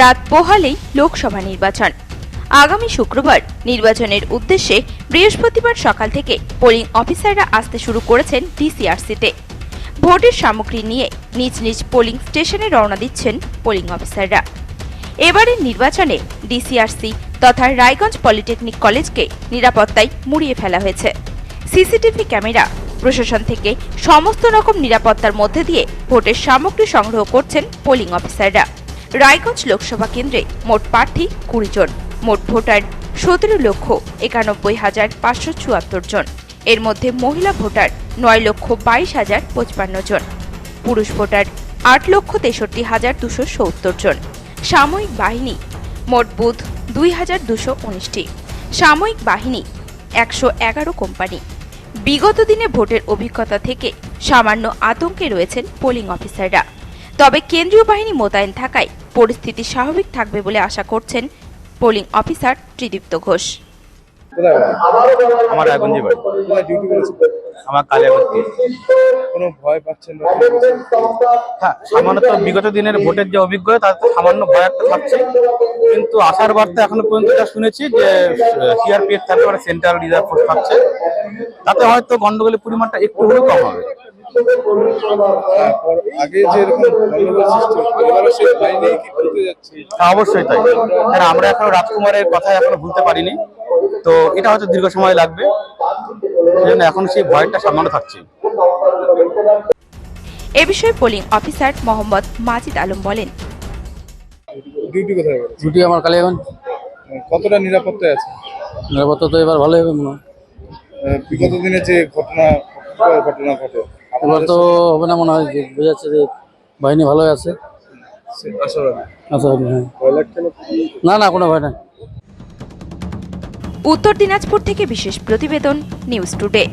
রাত পোহালেই লোকসভা নির্বাচন। আগামী শুক্রবার নির্বাচনের উদ্দেশ্যে বৃহস্পতিবার সকাল থেকে পোলিং অফিসাররা আসতে শুরু করেছেন ডিসিআরসিতে। ভোটের সামগ্রী নিয়ে নিজ নিজ পোলিং স্টেশনে রওনা দিচ্ছেন পোলিং অফিসাররা। এবারের নির্বাচনে ডিসিআরসি তথা রায়গঞ্জ পলিটেকনিক কলেজকে নিরাপত্তায় মুড়িয়ে ফেলা হয়েছে। সিসিটিভি ক্যামেরা প্রশাসন থেকে সমস্ত রকম নিরাপত্তার মধ্যে দিয়ে ভোটের সামগ্রী সংগ্রহ করছেন পোলিং অফিসাররা। রায়গঞ্জ লোকসভা কেন্দ্রে মোট প্রার্থী কুড়ি জন। মোট ভোটার সতেরো লক্ষ একানব্বই হাজার পাঁচশো চুয়াত্তর জন। এর মধ্যে মহিলা ভোটার নয় লক্ষ বাইশ হাজার পঁচপান্ন জন। পুরুষ ভোটার আট লক্ষ তেষট্টি হাজার দুশো সত্তর জন। সাময়িক বাহিনী মোট বুথ দুই হাজার দুশো উনিশটি। সাময়িক বাহিনী একশো এগারো কোম্পানি। বিগত দিনে ভোটের অভিজ্ঞতা থেকে সামান্য আতঙ্কে রয়েছেন পোলিং অফিসাররা। তবে কেন্দ্রীয় বাহিনী মোতায়েন থাকায় পরিস্থিতি স্বাভাবিক থাকবে বলে আশা করছেন পোলিং অফিসার ত্রিদীপ্ত ঘোষ। আমার রায়গঞ্জে বাড়ি ডিউটি করেছে আমার কালিয়াগঞ্জ কোনো ভয় পাচ্ছেন না? হ্যাঁ সামান্য বিগত দিনের ভোটের যে অভিজ্ঞতা তাতে সামান্য ভয় একটা থাকছে। কিন্তু আশার বার্তা এখনও পর্যন্ত যা শুনেছি যে সিআরপিএফ থাকবে মানে সেন্ট্রাল রিজার্ভ ফোর্স থাকছে। তাতে হয়তো গন্ডগোলের পরিমাণটা একটু হলেও কম হবে। আগে যে এরকম গন্ডগোল সৃষ্টি হতো এবারও সেই ভয় নিয়ে কি করতে যাচ্ছে? হ্যাঁ, অবশ্যই তাই। কারণ আমরা এখনও রাজকুমারের কথা এখনও ভুলতে পারিনি। তো এটা হয়তো দীর্ঘ সময় লাগবে। সেই জন্য এখন সেই ভয়টা সামান্য থাকছে। এ বিষয়ে পোলিং অফিসার মোহাম্মদ মাজিদ আলম বলেন। ডিউটি কোথায় ডিউটি আমার কালিয়াগঞ্জ। কতটা নিরাপত্তায় আছে? নিরাপত্তা তো এবার ভালো হবে মনে হয়। বিগত দিনে যে ঘটনা ঘটনা ঘটে এবার তো হবে না, মনে হয় যে বোঝা যাচ্ছে যে বাহিনী ভালোই আছে। না না, কোনো ভয় নাই। উত্তর দিনাজপুর থেকে বিশেষ প্রতিবেদন, নিউজ টুডে।